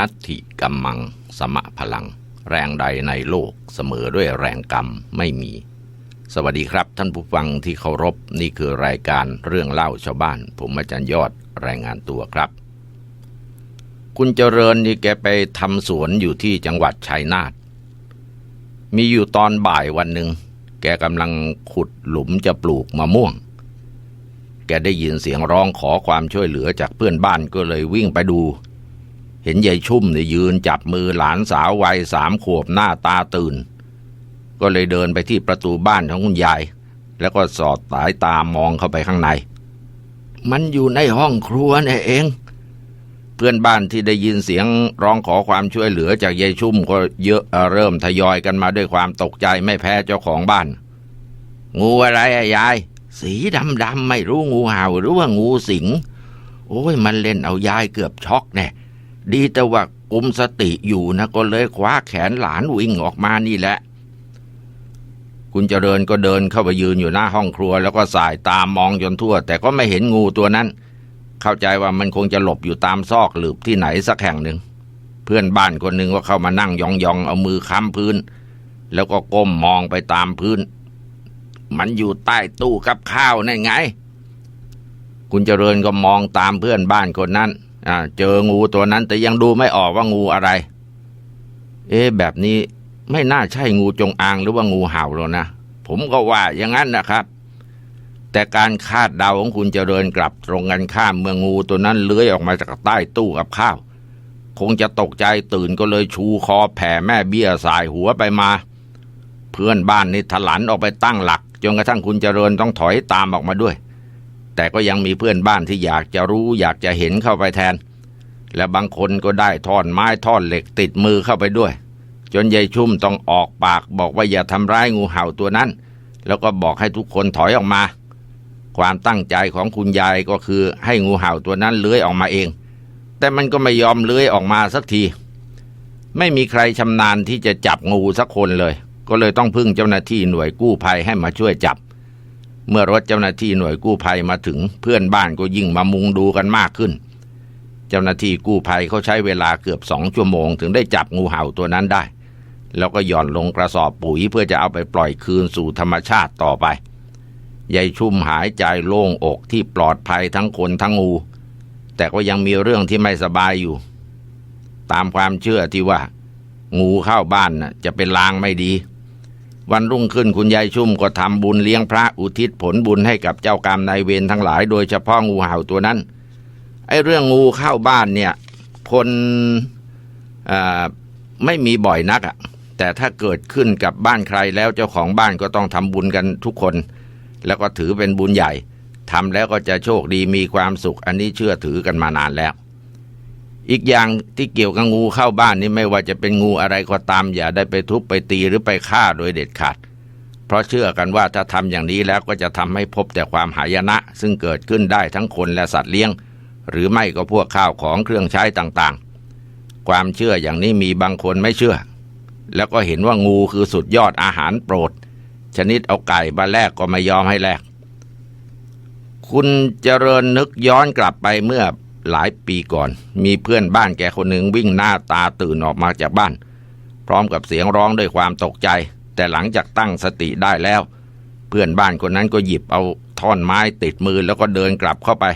นัตถิกัมมัง สมะพลัง แรงใดในโลกเสมอด้วยแรงกรรมไม่มี สวัสดีครับท่านผู้ฟังที่เคารพนี่คือรายการเรื่องเล่าชาวบ้าน ผมอาจารย์ยอดรายงานตัวครับ คุณเจริญนี่แกไปทำสวนอยู่ที่จังหวัดชัยนาทมีอยู่ตอนบ่ายวันหนึ่งแกกำลังขุดหลุมจะปลูกมะม่วง แกได้ยินเสียงร้องขอความช่วยเหลือจากเพื่อนบ้านก็เลยวิ่งไปดู เห็นยายชุ่มเนี่ยยืนจับมือหลานสาววัยสามขวบหน้าตาตื่น ก็เลยเดินไปที่ประตูบ้านของคุณยาย แล้วก็สอดสายตามองเข้าไปข้างใน มันอยู่ในห้องครัวเนี่ยเอง เพื่อนบ้านที่ได้ยินเสียงร้องขอความช่วยเหลือจากยายชุ่มก็เยอะเริ่มทยอยกันมาด้วยความตกใจไม่แพ้เจ้าของบ้าน งูอะไรอะยาย สีดำดำไม่รู้งูเห่าหรือว่างูสิง โอ้ยมันเล่นเอายายเกือบช็อกแน่ ดีแต่ว่ากุมสติอยู่นะก็เลยคว้าแขนหลานวิ่งออกมานี่แหละ คุณเจริญก็เดินเข้าไปยืนอยู่หน้าห้องครัว แล้วก็สายตามมองจนทั่ว แต่ก็ไม่เห็นงูตัวนั้น เข้าใจว่ามันคงจะหลบอยู่ตามซอกหลืบที่ไหนสักแห่งหนึ่ง เพื่อนบ้านคนหนึ่งก็เข้ามานั่งยองๆเอามือค้ำพื้น แล้วก็ก้มมองไปตามพื้น มันอยู่ใต้ตู้กับข้าวนั่นไง คุณเจริญก็มองตามเพื่อนบ้านคนนั้น เจองูตัวนั้นแต่ยังดูไม่ออกว่างูอะไร เอ๊ะแบบนี้ไม่น่าใช่งูจงอางหรือว่างูเห่าหรอกนะ ผมก็ว่าอย่างนั้นนะครับ แต่การคาดเดาของคุณเจริญกลับตรงกันข้ามเมื่องูตัวนั้นเลื้อยออกมาจากใต้ตู้กับข้าว คงจะตกใจตื่นก็เลยชูคอแผ่แม่เบี้ยสายหัวไปมา เพื่อนบ้านนี่ถลันออกไปตั้งหลักจนกระทั่งคุณเจริญต้องถอยตามออกมาด้วย แต่ก็ยังมีเพื่อนบ้านที่อยากจะรู้อยากจะเห็นเข้าไปแทน และบางคนก็ได้ท่อนไม้ท่อนเหล็กติดมือเข้าไปด้วย จนยายชุ่มต้องออกปากบอกว่าอย่าทำร้ายงูเห่าตัวนั้น แล้วก็บอกให้ทุกคนถอยออกมา ความตั้งใจของคุณยายก็คือให้งูเห่าตัวนั้นเลื้อยออกมาเอง แต่มันก็ไม่ยอมเลื้อยออกมาสักที ไม่มีใครชำนาญที่จะจับงูสักคนเลย ก็เลยต้องพึ่งเจ้าหน้าที่หน่วยกู้ภัยให้มาช่วยจับ เมื่อรถเจ้าหน้าที่หน่วยกู้ภัยมาถึงเพื่อนบ้านก็ยิ่งมามุงดูกันมากขึ้น เจ้าหน้าที่กู้ภัยเขาใช้เวลาเกือบสองชั่วโมง ถึงได้จับงูเห่าตัวนั้นได้ แล้วก็หย่อนลงกระสอบปุ๋ยเพื่อจะเอาไปปล่อยคืนสู่ธรรมชาติต่อไปยายชุ่มหายใจโล่งอกที่ปลอดภัยทั้งคนทั้งงู แต่ก็ยังมีเรื่องที่ไม่สบายอยู่ ตามความเชื่อที่ว่า งูเข้าบ้านน่ะจะเป็นลางไม่ดี วันรุ่งขึ้นคุณยายชุ่มก็ทำบุญเลี้ยงพระอุทิศผลบุญให้กับเจ้ากรรมนายเวรทั้งหลาย โดยเฉพาะงูเห่าตัวนั้น ไอ้เรื่องงูเข้าบ้านเนี่ยคนไม่มีบ่อยนักอะแต่ถ้าเกิดขึ้นกับบ้านใครแล้วเจ้าของบ้านก็ต้องทำบุญกันทุกคน แล้วก็ถือเป็นบุญใหญ่ทำแล้วก็จะโชคดีมีความสุข อันนี้เชื่อถือกันมานานแล้ว อีกอย่างที่เกี่ยวกับงูเข้าบ้านนี่ไม่ว่าจะเป็นงูอะไรก็ตาม อย่าได้ไปทุบไปตีหรือไปฆ่าโดยเด็ดขาด เพราะเชื่อกันว่าถ้าทำอย่างนี้แล้วก็จะทำให้พบแต่ความหายนะ ซึ่งเกิดขึ้นได้ทั้งคนและสัตว์เลี้ยง หรือไม่ก็พวกข้าวของเครื่องใช้ต่างๆ ความเชื่ออย่างนี้มีบางคนไม่เชื่อ แล้วก็เห็นว่างูคือสุดยอดอาหารโปรด ชนิดเอาไก่มาแลกก็ไม่ยอมให้แลกคุณเจริญนึกย้อนกลับไปเมื่อ หลายปีก่อน มีเพื่อนบ้านแกคนหนึ่งวิ่งหน้าตาตื่นออกมาจากบ้าน พร้อมกับเสียงร้องด้วยความตกใจ แต่หลังจากตั้งสติได้แล้ว เพื่อนบ้านคนนั้นก็หยิบเอาท่อนไม้ติดมือแล้วก็เดินกลับเข้าไป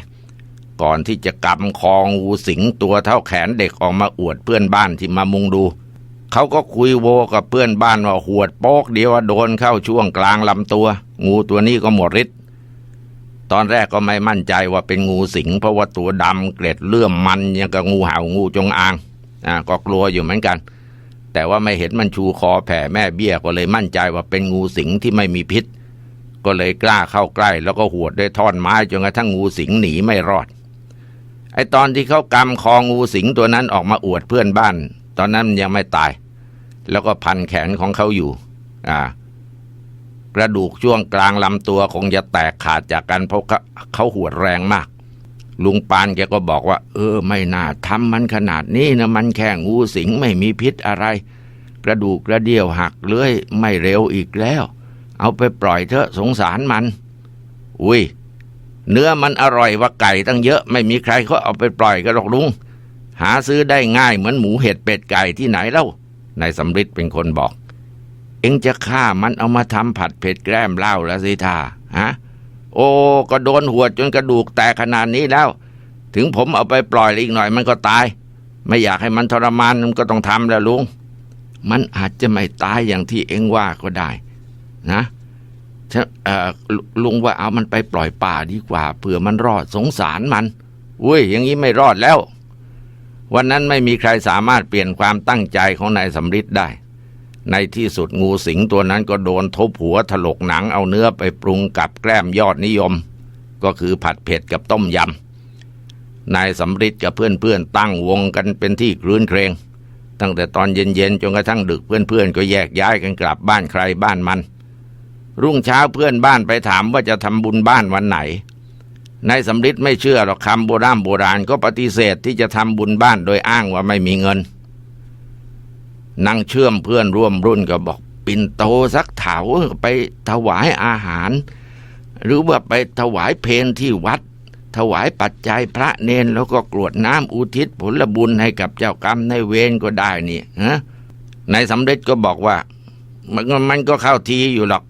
ก่อนที่จะกำคองูสิงตัวเท่าแขนเด็กออกมาอวดเพื่อนบ้านที่มามุงดูเขาก็คุยโวกับเพื่อนบ้านว่าหวดโป๊กเดียวโดนเข้าช่วงกลางลำตัว งูตัวนี้ก็หมดฤทธิ์ ตอนแรกก็ไม่มั่นใจว่าเป็นงูสิง เพราะว่าตัวดำเกล็ดเลื่อมมันยังกับงูเห่างูจงอางอ่าก็กลัวอยู่เหมือนกัน แต่ว่าไม่เห็นมันชูคอแผ่แม่เบี้ยก็เลยมั่นใจว่าเป็นงูสิงที่ไม่มีพิษ ก็เลยกล้าเข้าใกล้ แล้วก็หวดด้วยท่อนไม้จนกระทั่งงูสิงหนีไม่รอด ไอตอนที่เขากำคองูสิงตัวนั้นออกมาอวดเพื่อนบ้าน ตอนนั้นมันยังไม่ตาย แล้วก็พันแขนของเขาอยู่ อ่า กระดูกช่วงกลางลำตัวคงจะแตกขาดจากกันเพราะเขาเขาหวดแรงมาก ลุงปานแกก็บอกว่า เออ ไม่น่าทำมันขนาดนี้นะมันแค่งูสิงไม่มีพิษอะไร กระดูกกระเดี่ยวหักเลื้อยไม่เร็วอีกแล้ว เอาไปปล่อยเถอะสงสารมัน อุ้ยเนื้อมันอร่อยว่าไก่ตั้งเยอะไม่มีใครเขาเอาไปปล่อยกันหรอกลุงหาซื้อได้ง่ายเหมือนหมูเห็ดเป็ดไก่ที่ไหนเล่านายสำริดเป็นคนบอก เองจะฆ่ามันเอามาทำผัดเผ็ดแกล้มเหล้าแล้วสิท่าฮะโอ้ก็โดนหัวจนกระดูกแตกขนาดนี้แล้ว ถึงผมเอาไปปล่อยอีกหน่อยมันก็ตาย ไม่อยากให้มันทรมานมันก็ต้องทำแล้วลุง มันอาจจะไม่ตายอย่างที่เองว่าก็ได้ นะลุงว่าเอามันไปปล่อยป่าดีกว่าเผื่อมันรอดสงสารมันอุ้ยอย่างนี้ไม่รอดแล้ว วันนั้นไม่มีใครสามารถเปลี่ยนความตั้งใจของนายสำริดได้ ในที่สุดงูสิงตัวนั้นก็โดนทบหัวถลกหนังเอาเนื้อไปปรุงกับแกล้มยอดนิยม ก็คือผัดเผ็ดกับต้มยำนายสำริดกับเพื่อนๆตั้งวงกันเป็นที่ครื้นเครง ตั้งแต่ตอนเย็นๆจนกระทั่งดึกเพื่อนๆก็แยกย้ายกันกลับบ้านใครบ้านมัน รุ่งเช้าเพื่อนบ้านไปถามว่าจะทำบุญบ้านวันไหนนายสำริดไม่เชื่อหรอกคำโบราณโบราณก็ปฏิเสธที่จะทำบุญบ้านโดยอ้างว่าไม่มีเงิน นางเชื่อมเพื่อนร่วมรุ่นก็บอก ปินโตสักเถาไปถวายอาหาร หรือว่าไปถวายเพนที่วัด ถวายปัจจัยพระเนนแล้วก็กรวดน้ำอุทิศผลบุญให้กับเจ้ากรรมในเวรก็ได้นี่ฮะนายสำเร็จก็บอกว่า มันมันก็เข้าทีอยู่หรอก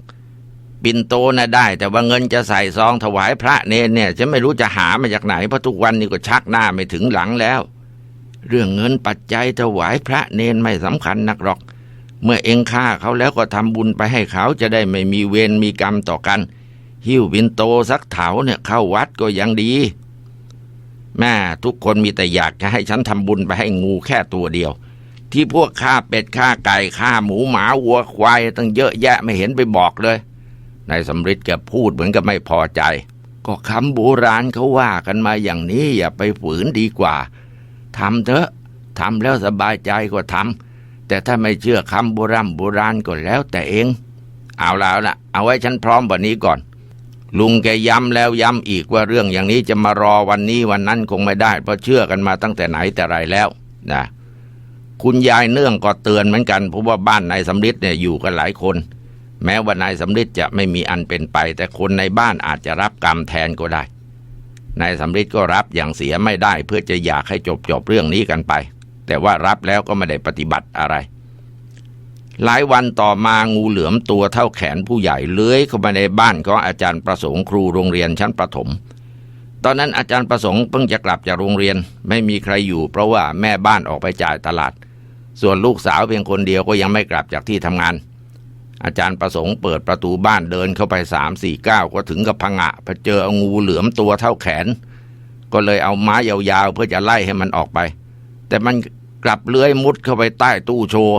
ปินโตนะได้ แต่ว่าเงินจะใส่ซองถวายพระเนนเนี่ยฉันไม่รู้จะหามาจากไหนเพราะทุกวันนี้ก็ชักหน้าไม่ถึงหลังแล้ว เรื่องเงินปัจจัยถวายพระเนนไม่สำคัญนักหรอก เมื่อเองฆ่าเขาแล้วก็ทำบุญไปให้เขาจะได้ไม่มีเวรมีกรรมต่อกัน หิ้วบินโตสักเถาเนี่ยเข้าวัดก็ยังดี แม่ทุกคนมีแต่อยากจะให้ฉันทำบุญไปให้งูแค่ตัวเดียว ที่พวกฆ่าเป็ดฆ่าไก่ฆ่าหมูหมาวัวควายตั้งเยอะแยะไม่เห็นไปบอกเลยนายสำริดแกพูดเหมือนกับไม่พอใจ ก็คำโบราณเขาว่ากันมาอย่างนี้อย่าไปฝืนดีกว่า ทำเถอะทำแล้วสบายใจก็ทำแต่ถ้าไม่เชื่อคำโบราณโบราณก็แล้วแต่เอง เอาแล้วละเอาไว้ฉันพร้อมวันนี้ก่อน ลุงแกย้ำแล้วย้ำอีกว่าเรื่องอย่างนี้จะมารอวันนี้วันนั้นคงไม่ได้ เพราะเชื่อกันมาตั้งแต่ไหนแต่ไรแล้วนะคุณยายเนื่องก็เตือนเหมือนกันเพราะว่าบ้านนายสำริดเนี่ยอยู่กันหลายคน แม้ว่านายสำริดจะไม่มีอันเป็นไป แต่คนในบ้านอาจจะรับกรรมแทนก็ได้ นายสำริดก็รับอย่างเสียไม่ได้เพื่อจะอยากให้จบจบเรื่องนี้กันไป แต่ว่ารับแล้วก็ไม่ได้ปฏิบัติอะไร หลายวันต่อมางูเหลือมตัวเท่าแขนผู้ใหญ่เลื้อยเข้ามาในบ้านของอาจารย์ประสงค์ครูโรงเรียนชั้นประถม ตอนนั้นอาจารย์ประสงค์เพิ่งจะกลับจากโรงเรียนไม่มีใครอยู่ เพราะว่าแม่บ้านออกไปจ่ายตลาด ส่วนลูกสาวเพียงคนเดียวก็ยังไม่กลับจากที่ทำงาน อาจารย์ประสงค์เปิดประตูบ้านเดินเข้าไปสามสี่เก้าก็ถึงกับพังะพอเจอเอางูเหลือมตัวเท่าแขน ก็เลยเอาไม้ยาวๆ เพื่อจะไล่ให้มันออกไป แต่มันกลับเลื้อยมุดเข้าไปใต้ตู้โชว์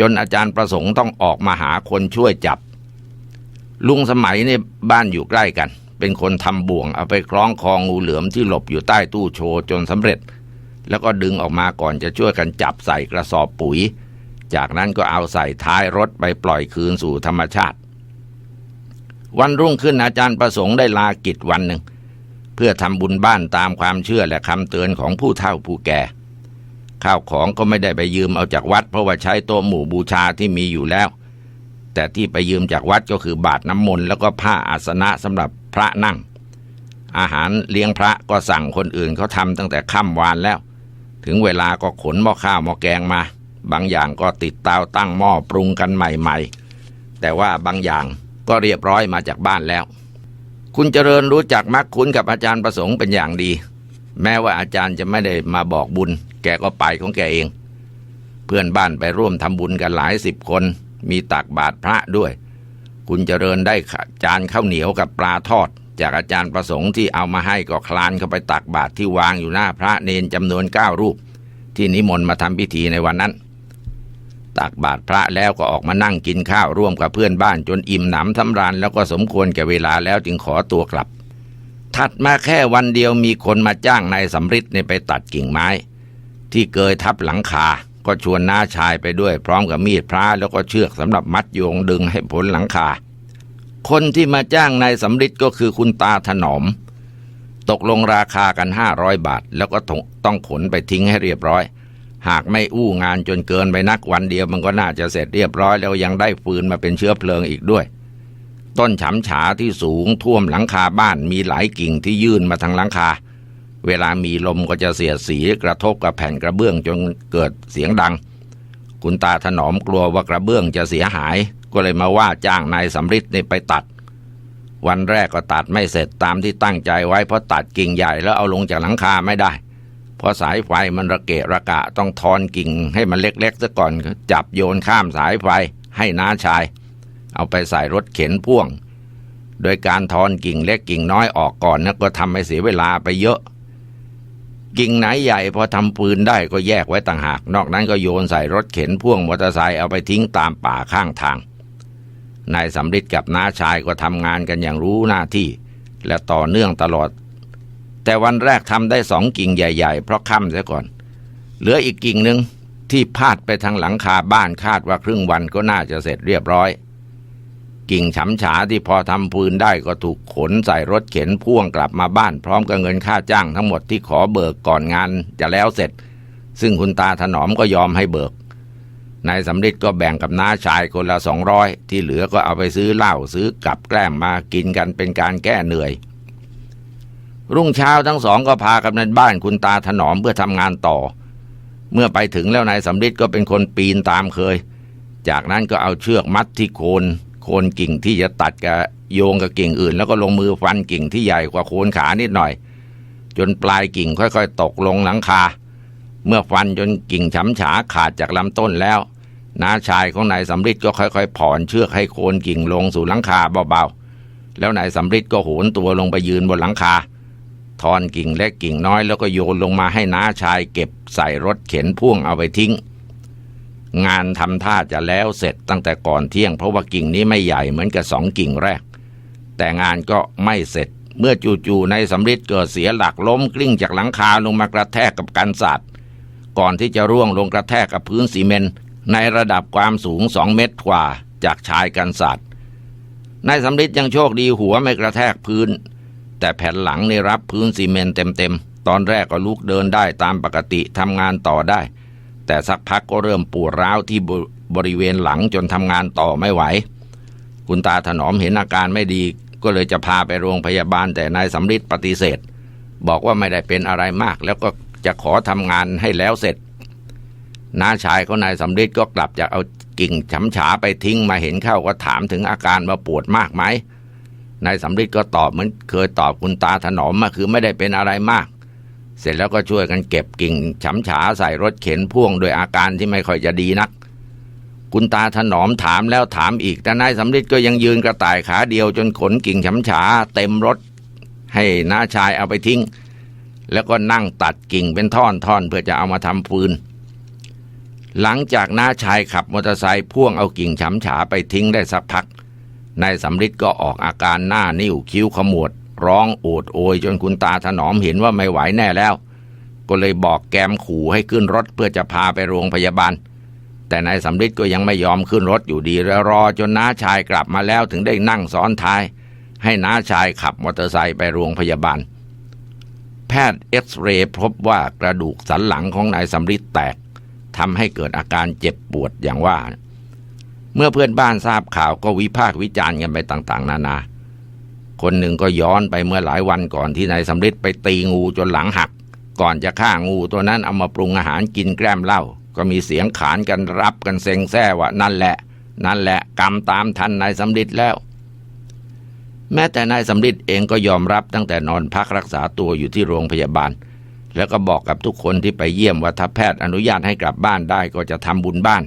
จนอาจารย์ประสงค์ต้องออกมาหาคนช่วยจับ ลุงสมัยในบ้านอยู่ใกล้กัน เป็นคนทำบ่วงเอาไปคล้องคองูเหลือมที่หลบอยู่ใต้ตู้โชว์จนสำเร็จ แล้วก็ดึงออกมาก่อนจะช่วยกันจับใส่กระสอบปุ๋ย จากนั้นก็เอาใส่ท้ายรถไปปล่อยคืนสู่ธรรมชาติ วันรุ่งขึ้นอาจารย์ประสงค์ได้ลากิจวันหนึ่ง เพื่อทำบุญบ้านตามความเชื่อและคำเตือนของผู้เฒ่าผู้แก่ ข้าวของก็ไม่ได้ไปยืมเอาจากวัด เพราะว่าใช้โต๊ะหมู่บูชาที่มีอยู่แล้ว แต่ที่ไปยืมจากวัดก็คือบาทน้ำมนต์แล้วก็ผ้าอาสนะสำหรับพระนั่ง อาหารเลี้ยงพระก็สั่งคนอื่นเขาทำตั้งแต่ค่ำวานแล้ว ถึงเวลาก็ขนหม้อข้าวหม้อแกงมา บางอย่างก็ติดเตาตั้งหม้อปรุงกันใหม่ๆ แต่ว่าบางอย่างก็เรียบร้อยมาจากบ้านแล้ว คุณเจริญรู้จักมักคุ้นกับอาจารย์ประสงค์เป็นอย่างดี แม้ว่าอาจารย์จะไม่ได้มาบอกบุญ แกก็ไปของแกเอง เพื่อนบ้านไปร่วมทำบุญกันหลายสิบคน มีตักบาตรพระด้วย คุณเจริญได้จานข้าวเหนียวกับปลาทอด จากอาจารย์ประสงค์ที่เอามาให้ก็คลานเข้าไปตักบาตรที่วางอยู่หน้าพระเนนจำนวนเก้ารูป ที่นิมนต์มาทำพิธีในวันนั้น ตักบาตรพระแล้วก็ออกมานั่งกินข้าวร่วมกับเพื่อนบ้านจนอิ่มหนำสำราญแล้วก็สมควรแก่เวลาแล้วจึงขอตัวกลับ ถัดมาแค่วันเดียวมีคนมาจ้างนายสำริดในไปตัดกิ่งไม้ ที่เกยทับหลังคา ก็ชวนน้าชายไปด้วย พร้อมกับมีดพระแล้วก็เชือกสำหรับมัดโยงดึงให้ผลหลังคา คนที่มาจ้างนายสำริดก็คือคุณตาถนอม ตกลงราคากันห้าร้อยบาท แล้วก็ต้องขนไปทิ้งให้เรียบร้อย หากไม่อู้งานจนเกินไปนักวันเดียวมันก็น่าจะเสร็จเรียบร้อยแล้วยังได้ฟืนมาเป็นเชื้อเพลิงอีกด้วย ต้นฉำฉาที่สูงท่วมหลังคาบ้านมีหลายกิ่งที่ยื่นมาทางหลังคา เวลามีลมก็จะเสียดสีกระทบกับแผ่นกระเบื้องจนเกิดเสียงดัง คุณตาถนอมกลัวว่ากระเบื้องจะเสียหาย ก็เลยมาว่าจ้างนายสำริดนี่ไปตัด วันแรกก็ตัดไม่เสร็จตามที่ตั้งใจไว้เพราะตัดกิ่งใหญ่แล้วเอาลงจากหลังคาไม่ได้ พราะสายไฟมันระเกะระกะต้องทอนกิ่งให้มันเล็กๆซะก่อนจับโยนข้ามสายไฟให้น้าชาย เอาไปใส่รถเข็นพ่วง โดยการทอนกิ่งเล็กกิ่งน้อยออกก่อนนะก็ทำให้เสียเวลาไปเยอะ กิ่งไหนใหญ่พอทำปืนได้ก็แยกไว้ต่างหาก นอกนั้นก็โยนใส่รถเข็นพ่วงมอเตอร์ไซค์เอาไปทิ้งตามป่าข้างทางนายสำริดกับน้าชายก็ทำงานกันอย่างรู้หน้าที่ และต่อเนื่องตลอด แต่วันแรกทำได้สองกิ่งใหญ่ ๆ เพราะค่ำเสียก่อน เหลืออีกกิ่งหนึ่งที่พาดไปทางหลังคาบ้านคาดว่าครึ่งวันก็น่าจะเสร็จเรียบร้อย กิ่งฉำฉาที่พอทำปืนได้ก็ถูกขนใส่รถเข็นพ่วงกลับมาบ้าน พร้อมกับเงินค่าจ้างทั้งหมดที่ขอเบิกก่อนงานจะแล้วเสร็จ ซึ่งคุณตาถนอมก็ยอมให้เบิกนายสำริดก็แบ่งกับน้าชายคนละสองร้อยที่เหลือก็เอาไปซื้อเหล้าซื้อกับแกล้มมากินกันเป็นการแก้เหนื่อย รุ่งเช้าทั้งสองก็พากันในบ้านคุณตาถนอมเพื่อทำงานต่อ เมื่อไปถึงแล้วนายสำริดก็เป็นคนปีนตามเคย จากนั้นก็เอาเชือกมัดที่โคนโคนกิ่งที่จะตัดกับโยงกับกิ่งอื่น แล้วก็ลงมือฟันกิ่งที่ใหญ่กว่าโคนขานิดหน่อย จนปลายกิ่งค่อย ๆ ตกลงหลังคา เมื่อฟันจนกิ่งฉำฉาขาดจากลำต้นแล้วน้าชายของนายสำริดก็ค่อยๆผ่อนเชือกให้โคนกิ่งลงสู่หลังคาเบาๆแล้วนายสำริดก็โหนตัวลงไปยืนบนหลังคา ทอนกิ่งเล็กกิ่งน้อยแล้วก็โยนลงมาให้น้าชายเก็บใส่รถเข็นพ่วงเอาไปทิ้ง งานทำท่าจะแล้วเสร็จตั้งแต่ก่อนเที่ยง เพราะว่ากิ่งนี้ไม่ใหญ่เหมือนกับสองกิ่งแรก แต่งานก็ไม่เสร็จเมื่อจู่ๆในสำริดเกิดเสียหลักล้มกลิ้งจากหลังคาลงมากระแทกกับกันศาสตร์ก่อนที่จะร่วงลงกระแทกกับพื้นซีเมนต์ในระดับความสูงสองเมตรกว่าจากชายกันศาสตร์นายสำริดยังโชคดีหัวไม่กระแทกพื้น แต่แผ่นหลังในรับพื้นซีเมนต์เต็มๆ ตอนแรกก็ลุกเดินได้ตามปกติทำงานต่อได้ แต่สักพักก็เริ่มปวดร้าวที่บริเวณหลังจนทำงานต่อไม่ไหว คุณตาถนอมเห็นอาการไม่ดีก็เลยจะพาไปโรงพยาบาลแต่นายสำริดปฏิเสธ บอกว่าไม่ได้เป็นอะไรมาก แล้วก็จะขอทำงานให้แล้วเสร็จน้าชายเของนายสำริดก็กลับจากเอากิ่งฉำฉาไปทิ้งมาเห็นเข้าก็ถามถึงอาการว่าปวดมากไหม นายสำริดก็ตอบเหมือนเคยตอบคุณตาถนอมมาคือไม่ได้เป็นอะไรมาก เสร็จแล้วก็ช่วยกันเก็บกิ่งฉำฉาใส่รถเข็นพ่วงโดยอาการที่ไม่ค่อยจะดีนัก คุณตาถนอมถามแล้วถามอีก แต่นายสำริดก็ยังยืนกระต่ายขาเดียวจนขนกิ่งฉำฉาเต็มรถ ให้น้าชายเอาไปทิ้ง แล้วก็นั่งตัดกิ่งเป็นท่อนๆเพื่อจะเอามาทำฟืนหลังจากน้าชายขับมอเตอร์ไซค์พ่วงเอากิ่งฉำฉาไปทิ้งได้สักพัก นายสำริดก็ออกอาการหน้านิ้วคิ้วขมวด ร้องโอดโอยจนคุณตาถนอมเห็นว่าไม่ไหวแน่แล้ว ก็เลยบอกแกมขู่ให้ขึ้นรถเพื่อจะพาไปโรงพยาบาล แต่นายสำริดก็ยังไม่ยอมขึ้นรถอยู่ดีแล้วรอจนน้าชายกลับมาแล้วถึงได้นั่งซ้อนท้าย ให้น้าชายขับมอเตอร์ไซค์ไปโรงพยาบาล แพทย์เอ็กซเรย์พบว่ากระดูกสันหลังของนายสำริดแตกทำให้เกิดอาการเจ็บปวดอย่างว่า เมื่อเพื่อนบ้านทราบข่าวก็วิพากษ์วิจารณ์กันไปต่างๆ นานา คนหนึ่งก็ย้อนไปเมื่อหลายวันก่อนที่นายสำริดไปตีงูจนหลังหัก ก่อนจะฆ่างูตัวนั้นเอามาปรุงอาหารกินแกล้มเหล้าก็มีเสียงขานกันรับกันเซ็งแซ่ว่านั่นแหละ นั่นแหละกรรมตามทันนายสำริดแล้ว แม้แต่นายสำริดเองก็ยอมรับตั้งแต่นอนพักรักษาตัวอยู่ที่โรงพยาบาล แล้วก็บอกกับทุกคนที่ไปเยี่ยมว่าถ้าแพทย์อนุญาตให้กลับบ้านได้ก็จะทำบุญบ้าน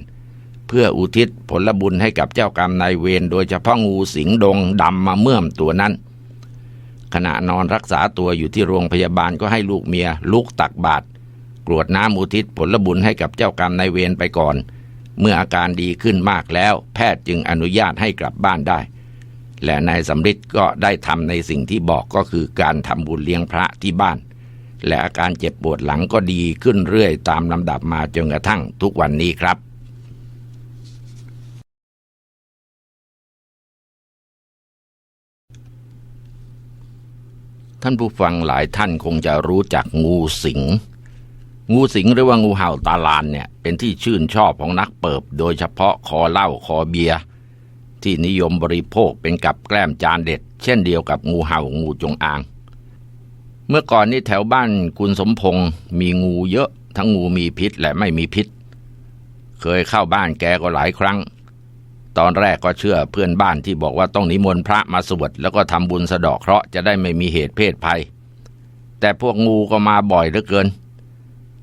เพื่ออุทิศผลบุญให้กับเจ้ากรรมนายเวรโดยเฉพาะงูสิงดงดำมาเมื่อมตัวนั้น ขณะนอนรักษาตัวอยู่ที่โรงพยาบาลก็ให้ลูกเมียลุกตักบาตรกรวดน้ำอุทิศผลบุญให้กับเจ้ากรรมนายเวรไปก่อน เมื่ออาการดีขึ้นมากแล้ว แพทย์จึงอนุญาตให้กลับบ้านได้ และนายสำริดก็ได้ทำในสิ่งที่บอกก็คือการทำบุญเลี้ยงพระที่บ้าน และอาการเจ็บปวดหลังก็ดีขึ้นเรื่อยตามลำดับมาจนกระทั่งทุกวันนี้ครับ ท่านผู้ฟังหลายท่านคงจะรู้จักงูสิง งูสิงหรือว่างูเห่าตาลานเนี่ยเป็นที่ชื่นชอบของนักเปิบ โดยเฉพาะคอเหล้าคอเบียร์ที่นิยมบริโภคเป็นกับแกล้มจานเด็ด เช่นเดียวกับงูเห่างูจงอาง เมื่อก่อนนี้แถวบ้านคุณสมพงศ์มีงูเยอะทั้งงูมีพิษและไม่มีพิษ เคยเข้าบ้านแกก็หลายครั้ง ตอนแรกก็เชื่อเพื่อนบ้านที่บอกว่าต้องนิมนต์พระมาสวดแล้วก็ทำบุญสะเดาะเคราะห์จะได้ไม่มีเหตุเพศภัย แต่พวกงูก็มาบ่อยเหลือเกิน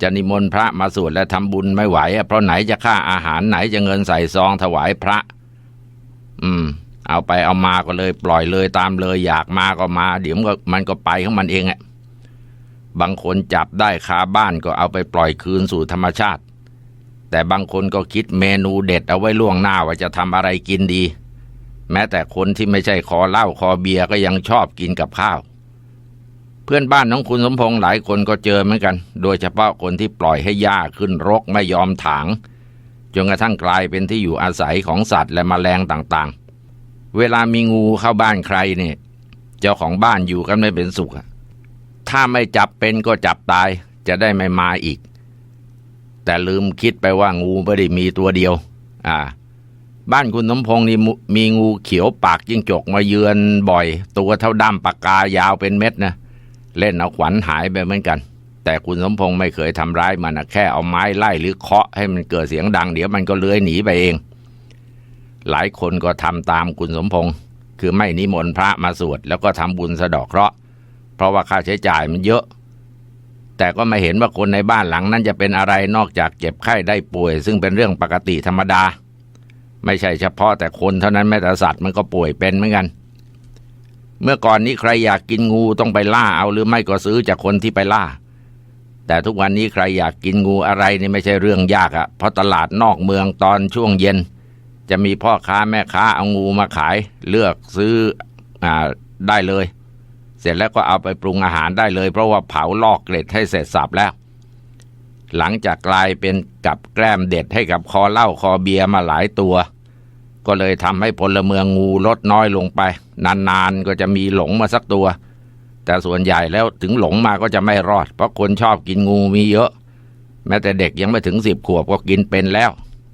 จะนิมนต์พระมาสวดและทำบุญไม่ไหว เพราะไหนจะค่าอาหารไหนจะเงินใส่ซองถวายพระ อืม เอาไปเอามาก็เลย ปล่อยเลยตามเลย อยากมาก็มา เดี๋ยวมันก็มันก็ไปของมันเองอะบางคนจับได้คาบ้านก็เอาไปปล่อยคืนสู่ธรรมชาติ แต่บางคนก็คิดเมนูเด็ดเอาไว้ล่วงหน้าว่าจะทำอะไรกินดี แม้แต่คนที่ไม่ใช่คอเหล้าคอเบียร์ก็ยังชอบกินกับข้าว เพื่อนบ้านของคุณสมพงษ์หลายคนก็เจอเหมือนกัน โดยเฉพาะคนที่ปล่อยให้หญ้าขึ้นรกไม่ยอมถางจนกระทั่งกลายเป็นที่อยู่อาศัยของสัตว์และแมลงต่างๆ เวลามีงูเข้าบ้านใครเนี่ยเจ้าของบ้านอยู่กันไม่เป็นสุข ถ้าไม่จับเป็นก็จับตายจะได้ไม่มาอีก แต่ลืมคิดไปว่างูไม่ได้มีตัวเดียว อ่า บ้านคุณสมพงษ์นี่มีงูเขียวปากจิ้งจกมาเยือนบ่อย ตัวเท่าด้ามปากกายาวเป็นเม็ดนะเล่นเอาขวัญหายไปเหมือนกัน แต่คุณสมพงษ์ไม่เคยทำร้ายมันนะแค่เอาไม้ไล่หรือเคาะให้มันเกิดเสียงดัง เดี๋ยวมันก็เลื้อยหนีไปเอง หลายคนก็ทำตามคุณสมพงษ์คือไม่นิมนต์พระมาสวดแล้วก็ทำบุญสะดาะเคราะห์เพราะว่าค่าใช้จ่ายมันเยอะ แต่ก็ไม่เห็นว่าคนในบ้านหลังนั้นจะเป็นอะไรนอกจากเจ็บไข้ได้ป่วย ซึ่งเป็นเรื่องปกติธรรมดา ไม่ใช่เฉพาะแต่คนเท่านั้นแม้แต่สัตว์มันก็ป่วยเป็นเหมือนกัน เมื่อก่อนนี้ใครอยากกินงูต้องไปล่าเอาหรือไม่ก็ซื้อจากคนที่ไปล่า แต่ทุกวันนี้ใครอยากกินงูอะไรนี่ไม่ใช่เรื่องยากอะเพราะตลาดนอกเมืองตอนช่วงเย็น จะมีพ่อค้าแม่ค้าเอางูมาขาย เลือกซื้ออ่าได้เลย เสร็จแล้วก็เอาไปปรุงอาหารได้เลย เพราะว่าเผาลอกเกล็ดให้เสร็จสับแล้ว หลังจากกลายเป็นกับแกล้มเด็ดให้กับคอเหล้าคอเบียร์มาหลายตัว ก็เลยทำให้พลเมืองงูลดน้อยลงไป นานๆก็จะมีหลงมาสักตัว แต่ส่วนใหญ่แล้วถึงหลงมาก็จะไม่รอด เพราะคนชอบกินงูมีเยอะ แม้แต่เด็กยังไม่ถึงสิบขวบก็กินเป็นแล้ว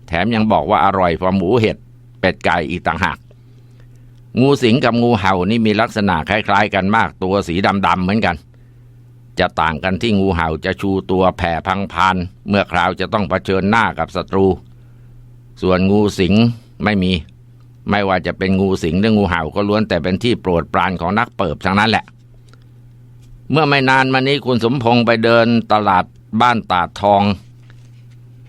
แถมยังบอกว่าอร่อยกว่าหมูเห็ดเป็ดไก่อีกต่างหาก งูสิงกับงูเห่านี่มีลักษณะคล้าย ๆ กันมากตัวสีดำๆเหมือนกัน จะต่างกันที่งูเห่าจะชูตัวแผ่พังพานเมื่อคราวจะต้องเผชิญหน้ากับศัตรู ส่วนงูสิงไม่มี ไม่ว่าจะเป็นงูสิงหรืองูเห่าก็ล้วนแต่เป็นที่โปรดปรานของนักเปิบทั้งนั้นแหละ เมื่อไม่นานมานี้คุณสมพงษ์ไปเดินตลาดบ้านตาทอง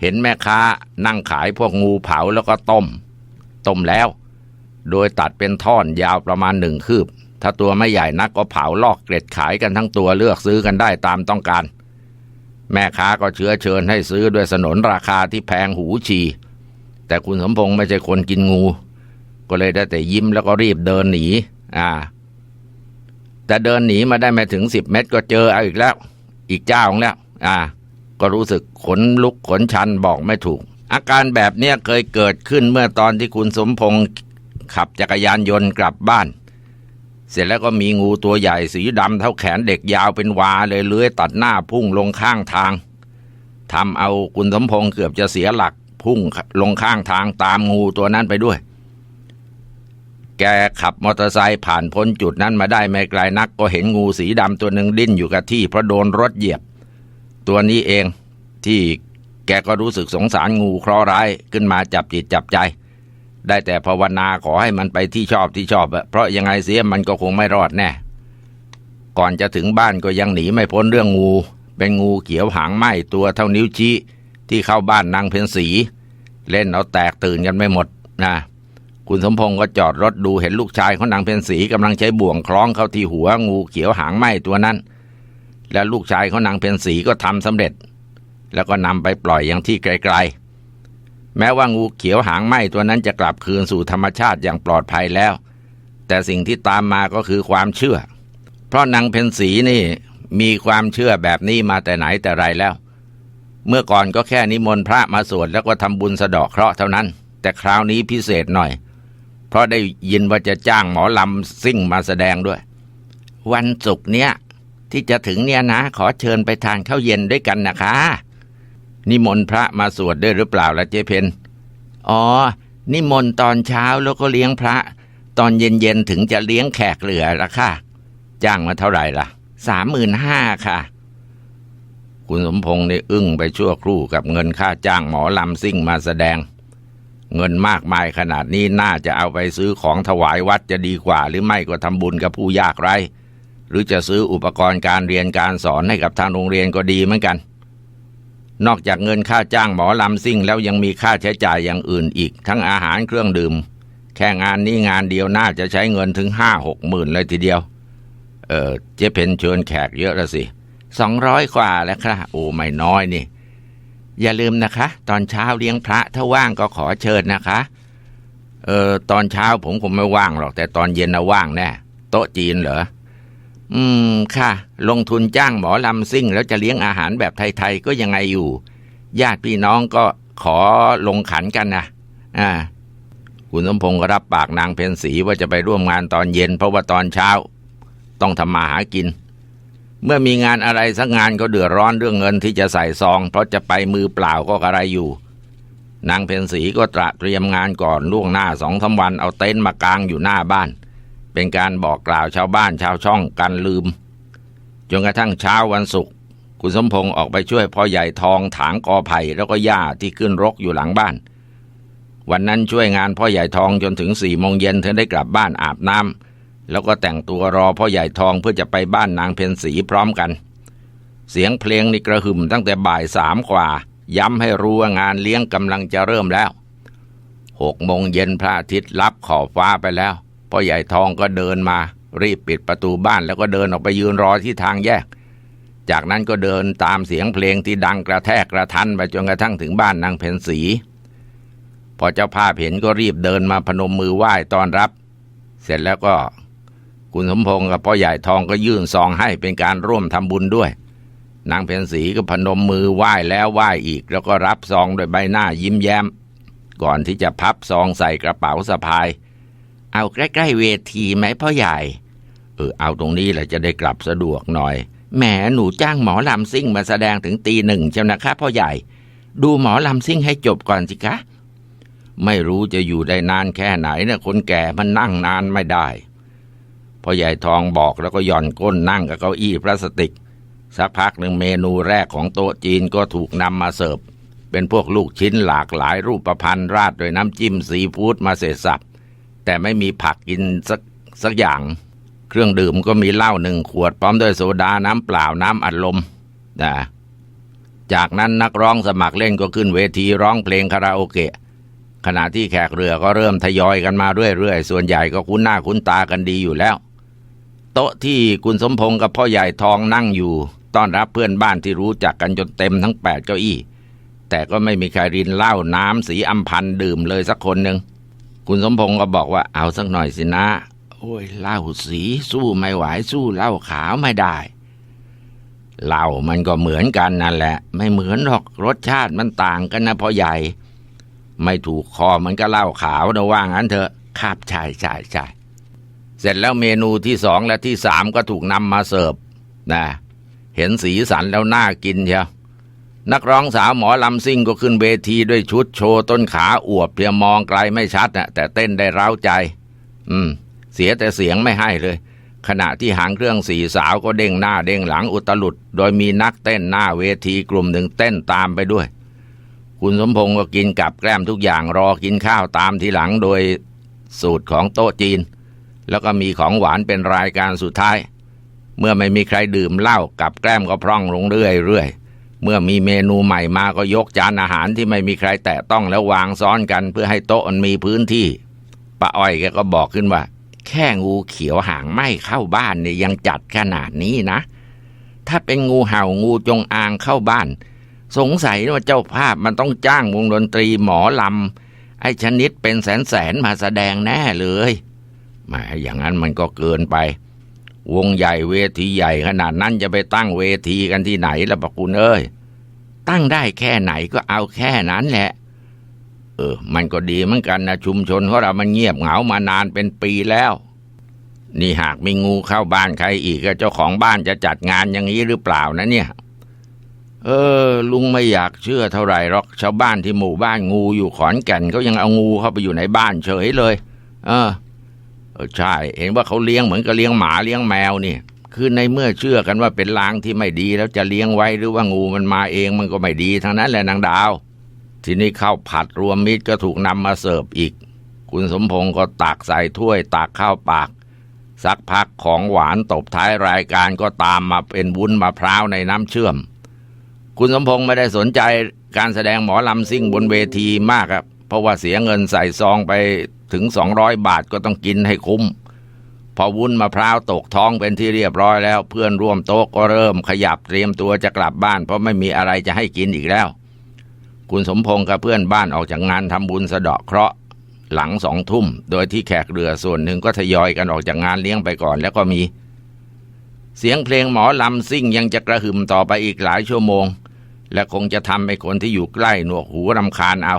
เห็นแม่ค้านั่งขายพวกงูเผาแล้วก็ต้ม ต้มแล้ว โดยตัดเป็นท่อนยาวประมาณหนึ่งคืบ ถ้าตัวไม่ใหญ่นักก็เผาลอกเกล็ดขายกันทั้งตัวเลือกซื้อกันได้ตามต้องการ แม่ค้าก็เชื้อเชิญให้ซื้อด้วยสนนราคาที่แพงหูฉี แต่คุณสมพงษ์ไม่ใช่คนกินงู ก็เลยได้แต่ยิ้มแล้วก็รีบเดินหนี อ่า แต่เดินหนีมาได้ไม่ถึงสิบเมตรก็เจอเอาอีกแล้ว อีกเจ้าของแล้ว อ่า ก็รู้สึกขนลุกขนชันบอกไม่ถูกอาการแบบเนี้ยเคยเกิดขึ้นเมื่อตอนที่คุณสมพงษ์ ขับจักรยานยนต์กลับบ้าน เสร็จแล้วก็มีงูตัวใหญ่สีดำเท่าแขนเด็กยาวเป็นวาเลยเลื้อยตัดหน้าพุ่งลงข้างทางทำเอาคุณสมพงษ์เกือบจะเสียหลักพุ่งลงข้างทางตามงูตัวนั้นไปด้วย แกขับมอเตอร์ไซค์ผ่านพ้นจุดนั้นมาได้ไม่ไกลนัก ก็เห็นงูสีดำตัวหนึ่งดิ้นอยู่กับที่เพราะโดนรถเหยียบ ตัวนี้เองที่แกก็รู้สึกสงสารงูเคราะห์ร้ายขึ้นมาจับจิตจับใจ ได้แต่ภาวนาขอให้มันไปที่ชอบที่ชอบเพราะยังไงเสียมันก็คงไม่รอดแน่ ก่อนจะถึงบ้านก็ยังหนีไม่พ้นเรื่องงู เป็นงูเขียวหางไหมตัวเท่านิ้วชี้ที่เข้าบ้านนางเพนสี เล่นเอาแตกตื่นกันไม่หมดนะคุณสมพงศ์ก็จอดรถดูเห็นลูกชายของนางเพนสีกำลังใช้บ่วงคล้องเข้าที่หัวงูเขียวหางไหมตัวนั้น และลูกชายของนางเพนสีก็ทำสำเร็จ แล้วก็นำไปปล่อยอย่างที่ไกลๆ แม้ว่างูเขียวหางไหมตัวนั้นจะกลับคืนสู่ธรรมชาติอย่างปลอดภัยแล้ว แต่สิ่งที่ตามมาก็คือความเชื่อ เพราะนางเพนสีนี่มีความเชื่อแบบนี้มาแต่ไหนแต่ไรแล้ว เมื่อก่อนก็แค่นิมนต์พระมาสวดแล้วก็ทำบุญสะเดาะเคราะห์เท่านั้น แต่คราวนี้พิเศษหน่อย เพราะได้ยินว่าจะจ้างหมอลำซิ่งมาแสดงด้วย วันศุกร์เนี้ยที่จะถึงเนี่ยนะ ขอเชิญไปทานข้าวเย็นด้วยกันนะคะ นิมนต์พระมาสวดด้วยหรือเปล่าล่ะเจเพนอ๋อ นิมนต์ตอนเช้าแล้วก็เลี้ยงพระ ตอนเย็นๆถึงจะเลี้ยงแขกเหลือละค่ะ จ้างมาเท่าไหร่ล่ะสามหมื่นห้าค่ะ คุณสมพงษ์ได้อึ้งไปชั่วครู่กับเงินค่าจ้างหมอลำซิ่งมาแสดง เงินมากมายขนาดนี้น่าจะเอาไปซื้อของถวายวัดจะดีกว่า หรือไม่ก็ทำบุญกับผู้ยากไร้หรือจะซื้ออุปกรณ์การเรียนการสอนให้กับทางโรงเรียนก็ดีเหมือนกัน นอกจากเงินค่าจ้างหมอลำซิ่งแล้วยังมีค่าใช้จ่ายอย่างอื่นอีก ทั้งอาหารเครื่องดื่ม แค่งานนี้งานเดียวน่าจะใช้เงินถึงห้าหกหมื่นเลยทีเดียว เออเจ๊เพนเชิญแขกเยอะละสิสองร้อยกว่าแล้วครับโอ้ไม่น้อยนี่ อย่าลืมนะคะ ตอนเช้าเลี้ยงพระถ้าว่างก็ขอเชิญนะคะ เออตอนเช้าผมคงไม่ว่างหรอก แต่ตอนเย็นนะว่างแน่โต๊ะจีนเหรอ อืมค่ะ ลงทุนจ้างหมอลำซิ่ง แล้วจะเลี้ยงอาหารแบบไทย ๆ ก็ยังไงอยู่ ญาติพี่น้องก็ขอลงขันกันนะอ่าคุณสมพงศ์ก็รับปากนางเพนสีว่าจะไปร่วมงานตอนเย็น เพราะว่าตอนเช้า ต้องทำมาหากิน เมื่อมีงานอะไรสักงานก็เดือดร้อนเรื่องเงินที่จะใส่ซอง เพราะจะไปมือเปล่าก็อะไรอยู่ นางเพนสีก็ตระเตรียมงานก่อนล่วงหน้าสองสาวันเอาเต็นท์มากางอยู่หน้าบ้าน เป็นการบอกกล่าวชาวบ้านชาวช่องกันลืม จนกระทั่งเช้าวันศุกร์คุณสมพงศ์ออกไปช่วยพ่อใหญ่ทองถางกอไผ่แล้วก็หญ้าที่ขึ้นรกอยู่หลังบ้าน วันนั้นช่วยงานพ่อใหญ่ทองจนถึงสี่โมงเย็นเธอได้กลับบ้านอาบน้ำแล้วก็แต่งตัวรอพ่อใหญ่ทองเพื่อจะไปบ้านนางเพนสีพร้อมกัน เสียงเพลงนี่กระหึ่มตั้งแต่บ่ายสามกว่า ย้ำให้รู้ว่างานเลี้ยงกำลังจะเริ่มแล้วหกโมงเย็นพระอาทิตย์ลับขอบฟ้าไปแล้ว พ่อใหญ่ทองก็เดินมา รีบปิดประตูบ้านแล้วก็เดินออกไปยืนรอที่ทางแยก จากนั้นก็เดินตามเสียงเพลงที่ดังกระแทกกระทันไปจนกระทั่งถึงบ้านนางเพนสีพอเจ้าภาพเห็นก็รีบเดินมาพนมมือไหว้ต้อนรับ เสร็จแล้วก็คุณสมพงศ์กับพ่อใหญ่ทองก็ยื่นซองให้เป็นการร่วมทำบุญด้วย นางเพนสีก็พนมมือไหว้แล้วไหว้อีก แล้วก็รับซองด้วยใบหน้ายิ้มแย้ม ก่อนที่จะพับซองใส่กระเป๋าสะพาย เอาใกล้ๆเวทีไหมพ่อใหญ่ เออเอาตรงนี้แหละจะได้กลับสะดวกหน่อย แหมหนูจ้างหมอลำซิ่งมาแสดงถึงตีหนึ่งเจ้านะคะพ่อใหญ่ ดูหมอลำซิ่งให้จบก่อนสิคะ ไม่รู้จะอยู่ได้นานแค่ไหนนะคนแก่มันนั่งนานไม่ได้พ่อใหญ่ทองบอกแล้วก็หย่อนก้นนั่งกับเก้าอี้พลาสติก สักพักหนึ่งเมนูแรกของโต๊ะจีนก็ถูกนำมาเสิร์ฟเป็นพวกลูกชิ้นหลากหลายรูปประพันธ์ราดด้วยน้ำจิ้มซีฟู้ดมาเสร็จสับ แต่ไม่มีผักกินสักสักอย่าง เครื่องดื่มก็มีเหล้าหนึ่งขวดพร้อมด้วยโซดาน้ำเปล่าน้ำอัดลมนะจากนั้นนักร้องสมัครเล่นก็ขึ้นเวทีร้องเพลงคาราโอเกะ ขณะที่แขกเรือก็เริ่มทยอยกันมาเรื่อยๆ ส่วนใหญ่ก็คุ้นหน้าคุ้นตากันดีอยู่แล้ว โต๊ะที่คุณสมพงศ์กับพ่อใหญ่ทองนั่งอยู่ต้อนรับเพื่อนบ้านที่รู้จักกันจนเต็มทั้งแปดเก้าอี้ แต่ก็ไม่มีใครรินเหล้าน้ำสีอัมพันดื่มเลยสักคนหนึ่ง คุณสมพงศ์ก็บอกว่าเอาสักหน่อยสินะ โอ้ยเหล้าสีสู้ไม่ไหวสู้เหล้าขาวไม่ได้เหล้ามันก็เหมือนกันนั่นแหละ ไม่เหมือนหรอกรสชาติมันต่างกันนะพ่อใหญ่ ไม่ถูกคอมันก็เหล้าขาวนะว่างั้นเถอะครับใช่ใช่ใช่เสร็จแล้วเมนูที่สองและที่สามก็ถูกนำมาเสิร์ฟนะ เห็นสีสันแล้วน่ากินเชียว นักร้องสาวหมอลำซิ่งก็ขึ้นเวทีด้วยชุดโชว์ต้นขาอวบเพียงมองไกลไม่ชัดนะแต่เต้นได้ร้าวใจ อืม เสียแต่เสียงไม่ให้เลย ขณะที่หางเครื่องสีสาวก็เด้งหน้าเด้งหลังอุตลุด โดยมีนักเต้นหน้าเวทีกลุ่มหนึ่งเต้นตามไปด้วย คุณสมพงศ์ก็กินกับแกล้มทุกอย่างรอกินข้าวตามทีหลังโดยสูตรของโต๊ะจีน แล้วก็มีของหวานเป็นรายการสุดท้าย เมื่อไม่มีใครดื่มเหล้ากับแกล้มก็พร่องลงเรื่อยๆ เมื่อมีเมนูใหม่มาก็ยกจานอาหารที่ไม่มีใครแตะต้องแล้ววางซ้อนกันเพื่อให้โต๊ะมันมีพื้นที่ป้าอ้อยแกก็บอกขึ้นว่า แค่งูเขียวหางไหม้เข้าบ้านเนี่ยยังจัดขนาดนี้นะ ถ้าเป็นงูเห่างูจงอางเข้าบ้าน สงสัยว่าเจ้าภาพมันต้องจ้างวงดนตรีหมอลำไอ้ชนิดเป็นแสนแสนมาแสดงแน่เลยแหมอย่างนั้นมันก็เกินไป วงใหญ่เวทีใหญ่ขนาดนั้นจะไปตั้งเวทีกันที่ไหนล่ะปะคุณเอ้ย ตั้งได้แค่ไหนก็เอาแค่นั้นแหละ เออ มันก็ดีเหมือนกันนะชุมชนของเรามันเงียบเหงามานานเป็นปีแล้ว นี่หากมีงูเข้าบ้านใครอีกก็เจ้าของบ้านจะจัดงานอย่างนี้หรือเปล่านะเนี่ย เออ ลุงไม่อยากเชื่อเท่าไหร่หรอกชาวบ้านที่หมู่บ้านงูอยู่ขอนแก่นเขายังเอางูเข้าไปอยู่ในบ้านเฉยเลย เออเออ ใช่ เห็นว่าเขาเลี้ยงเหมือนกับเลี้ยงหมาเลี้ยงแมวนี่ คือในเมื่อเชื่อกันว่าเป็นลางที่ไม่ดีแล้วจะเลี้ยงไว้หรือว่างูมันมาเองมันก็ไม่ดีทั้งนั้นแหละนางดาว ทีนี้ข้าวผัดรวมมิตรก็ถูกนำมาเสิร์ฟอีก คุณสมพงศ์ก็ตักใส่ถ้วยตักข้าวปาก สักพักของหวานตบท้ายรายการก็ตามมาเป็นวุ้นมะพร้าวในน้ำเชื่อม คุณสมพงศ์ไม่ได้สนใจการแสดงหมอลำซิ่งบนเวทีมากครับ เพราะว่าเสียเงินใส่ซองไปถึง200บาทก็ต้องกินให้คุ้ม พอวุ้นมะพร้าวตกท้องเป็นที่เรียบร้อยแล้ว เพื่อนร่วมโต๊ะก็เริ่มขยับเตรียมตัวจะกลับบ้าน เพราะไม่มีอะไรจะให้กินอีกแล้ว คุณสมพงศ์กับเพื่อนบ้านออกจากงานทำบุญสะเดาะเคราะห์หลังสองทุ่ม โดยที่แขกเรือส่วนหนึ่งก็ทยอยกันออกจากงานเลี้ยงไปก่อนแล้วก็มี เสียงเพลงหมอลำซิ่งยังจะกระหึ่มต่อไปอีกหลายชั่วโมง และคงจะทำให้คนที่อยู่ใกล้หนวกหูรำคาญเอา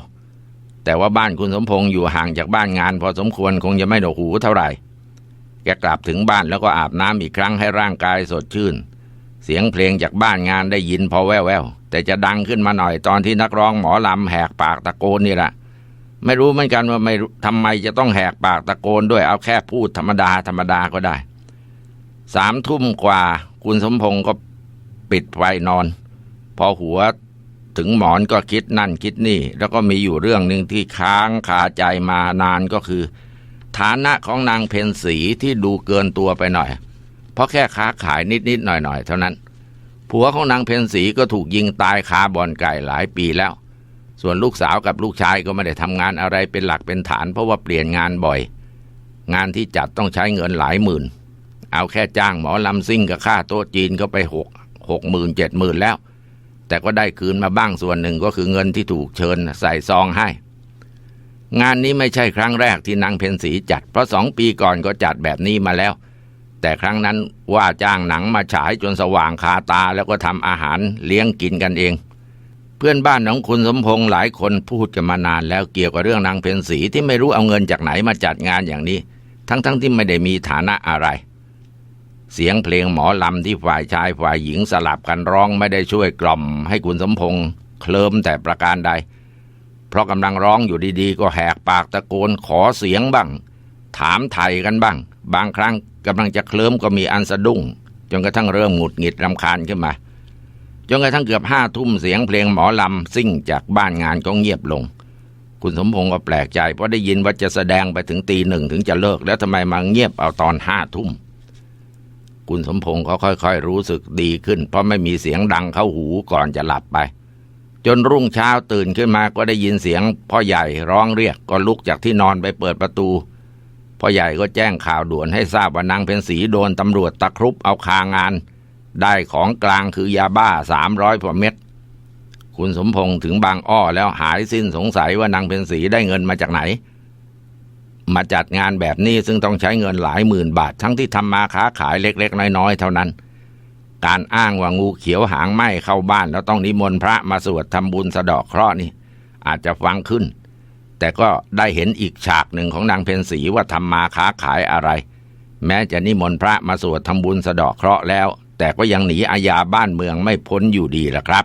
แต่ว่าบ้านคุณสมพงศ์อยู่ห่างจากบ้านงาน พอสมควรคงจะไม่หนวกหูเท่าไหร่ แกกลับถึงบ้านแล้วก็อาบน้ำอีกครั้งให้ร่างกายสดชื่น เสียงเพลงจากบ้านงานได้ยินพอแว่วๆแต่จะดังขึ้นมาหน่อยตอนที่นักร้องหมอลำแหกปากตะโกนนี่แหละไม่รู้เหมือนกันว่าไม่ทำไมจะต้องแหกปากตะโกนด้วยเอาแค่พูดธรรมดาธรรมดาก็ได้สามทุ่มกว่าคุณสมพงศ์ก็ปิดไฟนอน พอหัว ถึงหมอนก็คิดนั่นคิดนี่ แล้วก็มีอยู่เรื่องหนึ่งที่ค้างคาใจมานานก็คือ ฐานะของนางเพนสีที่ดูเกินตัวไปหน่อย เพราะแค่ค้าขายนิดๆหน่อยๆ เท่านั้น ผัวของนางเพนสีก็ถูกยิงตายคาบ่อนไก่หลายปีแล้ว ส่วนลูกสาวกับลูกชายก็ไม่ได้ทำงานอะไรเป็นหลักเป็นฐาน เพราะว่าเปลี่ยนงานบ่อย งานที่จัดต้องใช้เงินหลายหมื่น เอาแค่จ้างหมอลำซิ่งกับค่าโต๊ะจีนก็ไปหกหกหมื่นเจ็ดหมื่นแล้ว แต่ก็ได้คืนมาบ้างส่วนหนึ่งก็คือเงินที่ถูกเชิญใส่ซองให้ งานนี้ไม่ใช่ครั้งแรกที่นางเพนสีจัด เพราะสองปีก่อนก็จัดแบบนี้มาแล้ว แต่ครั้งนั้นว่าจ้างหนังมาฉายจนสว่างคาตาแล้วก็ทำอาหารเลี้ยงกินกันเอง เพื่อนบ้านของคุณสมพงษ์หลายคนพูดกันมานานแล้วเกี่ยวกับเรื่องนางเพนสีที่ไม่รู้เอาเงินจากไหนมาจัดงานอย่างนี้ ทั้งๆทที่ไม่ได้มีฐานะอะไร เสียงเพลงหมอลำที่ฝ่ายชายฝ่ายหญิงสลับกันร้องไม่ได้ช่วยกล่อม ให้คุณสมพงษ์เคลิมแต่ประการใด เพราะกำลังร้องอยู่ดีๆ ก็แหกปากตะโกนขอเสียงบ้าง ถามไทยกันบ้าง บางครั้งกำลังจะเคลิมก็มีอันสะดุ้ง จนกระทั่งเริ่มหงุดหงิดรำคาญขึ้นมา จนกระทั่งเกือบห้าทุ่มเสียงเพลงหมอลำซิ่งจากบ้านงานก็เงียบลงคุณสมพงษ์ก็แปลกใจเพราะได้ยินว่าจะแสดงไปถึงตีหนึ่งถึงจะเลิก แล้วทำไมมาเงียบเอาตอนห้าทุ่ม คุณสมพงษ์เขาค่อยๆ รู้สึกดีขึ้น เพราะไม่มีเสียงดังเข้าหูก่อนจะหลับไป จนรุ่งเช้าตื่นขึ้นมาก็ได้ยินเสียง พ่อใหญ่ร้องเรียกก็ลุกจากที่นอนไปเปิดประตู พ่อใหญ่ก็แจ้งข่าวด่วนให้ทราบว่านางเพ็ญศรีโดนตำรวจตะครุบเอาคางาน ได้ของกลางคือยาบ้าสามร้อยกว่าเม็ดคุณสมพงษ์ถึงบางอ้อแล้วหายสิ้นสงสัยว่านางเพ็ญศรีได้เงินมาจากไหน มาจัดงานแบบนี้ซึ่งต้องใช้เงินหลายหมื่นบาท ทั้งที่ทำมาค้าขายเล็กๆ น้อยๆ เท่านั้น การอ้างว่างูเขียวหางไหม้เข้าบ้านแล้วต้องนิมนต์พระมาสวดทำบุญสะเดาะเคราะห์นี่ อาจจะฟังขึ้น แต่ก็ได้เห็นอีกฉากหนึ่งของนางเพนสีว่าทำมาค้าขายอะไร แม้จะนิมนต์พระมาสวดทำบุญสะเดาะเคราะห์แล้ว แต่ก็ยังหนีอาญาบ้านเมืองไม่พ้นอยู่ดีละครับ